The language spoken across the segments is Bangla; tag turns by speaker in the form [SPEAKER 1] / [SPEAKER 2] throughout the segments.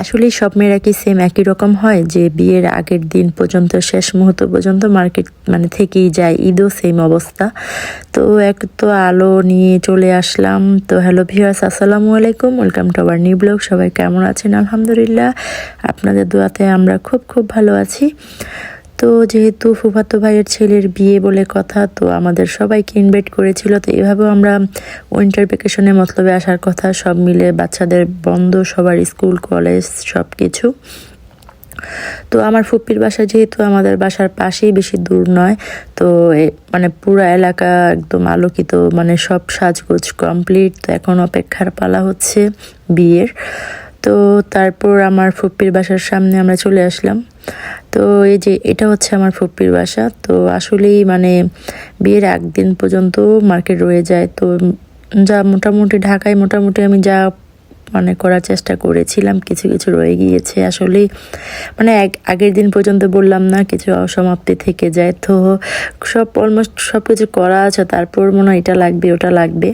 [SPEAKER 1] আসলে সব মেয়েরা কি সেম একই রকম হয়? যে বিয়ের আগের দিন পর্যন্ত, শেষ মুহূর্ত পর্যন্ত মার্কেট মানে থেকেই যায়, ঈদও সেম অবস্থা। তো এক তো আলো নিয়ে চলে আসলাম। তো হ্যালো ভিউয়ার্স আসসালামু আলাইকুম। Welcome to our new blog সবাই কেমন আছেন? আলহামদুলিল্লাহ। আপনাদের দোয়াতে আমরা খুব খুব ভালো আছি। তো যেহেতু ফুফাতো ভাইয়ের ছেলের বিয়ে বলে কথা, তো আমাদের সবাইকে ইনভাইট করেছিল, তো এভাবেও আমরা উইন্টার ভ্যাকেশনে মতলবে আসার কথা, সব মিলে বাচ্চাদের বন্ধ, সবার স্কুল, কলেজ সব কিছু তো আমার ফুপ্পির বাসা যেহেতু আমাদের বাসার পাশেই বেশি দূর নয়, তো মানে পুরো এলাকা একদম আলোকিত মানে সব সাজগোজ কমপ্লিট তো এখন অপেক্ষার পালা হচ্ছে বিয়ের। তো তারপর আমার ফুপ্পির বাসার সামনে আমরা চলে আসলাম। তো এই যে এটা হচ্ছে আমার ফুপ্পির বাসা। তো আসলেই মানে বিয়ের একদিন পর্যন্ত মার্কেট রয়ে যায়। তো যা মোটামুটি ঢাকায় মোটামুটি আমি যা মানে করার চেষ্টা করেছিলাম, কিছু কিছু রয়ে গিয়েছে। আসলেই মানে এক, আগের দিন পর্যন্ত বললাম না, কিছু অসমাপ্তি থেকে যায়। তো সব অলমোস্ট সব কিছু করা আছে, তারপর মনে হয় এটা লাগবে, ওটা লাগবে।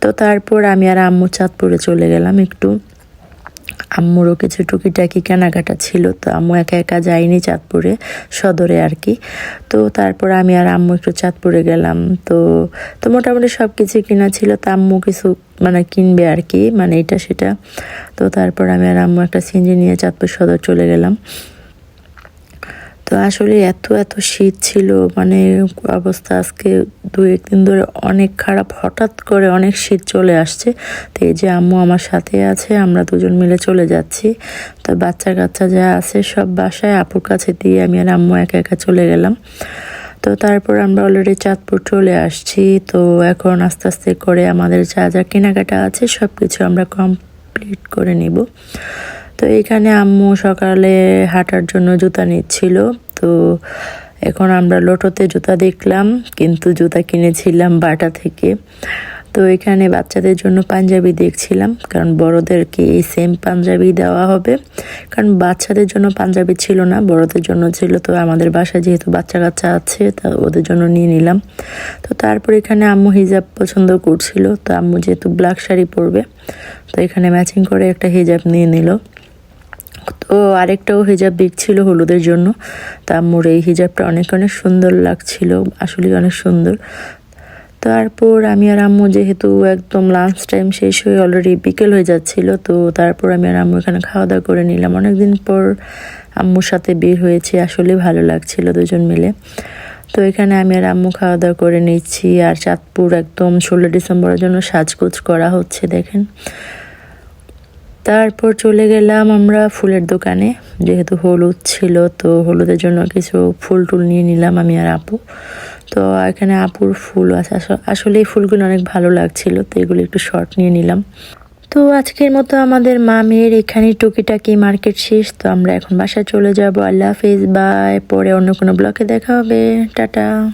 [SPEAKER 1] তো তারপর আমি আর আম্মু চাঁদপুরে চলে গেলাম একটু। আম্মুরও কিছু টুকিটাকি কেনাকাটা ছিল, তো আম্মু একা একা যায়নি চাঁদপুরে, সদরে আর কি। তো তারপর আমি আর আম্মু একটু চাঁদপুরে গেলাম। তো তো মোটামুটি সব কিছু কেনা ছিল, তো আম্মু কিছু মানে কিনবে আর কি মানে এটা সেটা। তো তারপর আমি আর আম্মু একটা সিঞ্জি নিয়ে চাঁদপুর সদর চলে গেলাম। তো আসলে এত এত শীত ছিল মানে অবস্থা আজকে দু একদিন ধরে অনেক খারাপ। হঠাৎ করে অনেক শীত চলে আসছে। তো এই যে আম্মু আমার সাথে আছে, আমরা দুজন মিলে চলে যাচ্ছি। তো বাচ্চা কাচ্চা যা আছে সব বাসায়, আপুর কাছে দিয়ে আমি আর আম্মু একা একা চলে গেলাম। তো তারপর আমরা অলরেডি চাঁদপুর চলে আসছি। তো এখন আস্তে আস্তে করে আমাদের যা যা কেনাকাটা আছে সব কিছু আমরা কমপ্লিট করে নিব। তো এখানে আম্মু সকালে হাঁটার জন্য জুতা নিচ্ছিল। তো এখন আমরা লোটোতে জুতা দেখলাম, কিন্তু জুতা কিনেছিলাম বাটা থেকে। তো এখানে বাচ্চাদের জন্য পাঞ্জাবি দেখছিলাম, কারণ বড়দেরকে এই সেম পাঞ্জাবি দেওয়া হবে। কারণ বাচ্চাদের জন্য পাঞ্জাবি ছিল না, বড়দের জন্য ছিল। তো আমাদের বাসায় যেহেতু বাচ্চা কাচ্চা আছে, তা ওদের জন্য নিয়ে নিলাম। তো তারপর এখানে আম্মু হিজাব পছন্দ করছিল। তো আম্মু যেহেতু ব্ল্যাক শাড়ি পরবে, তো এখানে ম্যাচিং করে একটা হিজাব নিয়ে নিল। তো আরেকটাও হিজাব দেখছিল হলুদের জন্য। তা আম্মুর এই হিজাবটা অনেক অনেক সুন্দর লাগছিল, আসলে অনেক সুন্দর। তারপর আমি আর আম্মু যেহেতু একদম লাঞ্চ টাইম শেষ হয়ে অলরেডি বিকেল হয়ে যাচ্ছিল, তো তারপর আমি আর আম্মু এখানে খাওয়া দাওয়া করে নিলাম। অনেকদিন পর আম্মুর সাথে বের হয়েছে, আসলে ভালো লাগছিল দুজন মিলে। তো এখানে আমি আর আম্মু খাওয়া দাওয়া করে নিচ্ছি, আর চাঁদপুর একদম ষোলো ডিসেম্বরের জন্য সাজগোজ করা হচ্ছে, দেখেন। তারপর চলে গেলাম আমরা ফুলের দোকানে। যেহেতু হলুদ ছিল, তো হলুদের জন্য কিছু ফুল টুল নিয়ে নিলাম আমি আর আপু। তো এখানে আপুর ফুল আছে। আস- আসলে এই ফুলগুলো অনেক ভালো লাগছিল, তো এগুলো একটু শর্ট নিয়ে নিলাম। তো আজকের মতো আমাদের মামের এখানে টুকিটাকি মার্কেট শেষ। তো আমরা এখন বাসায় চলে যাব। আল্লাহ হাফিজ, বাই। পরে অন্য কোনো ব্লকে দেখা হবে। টাটা।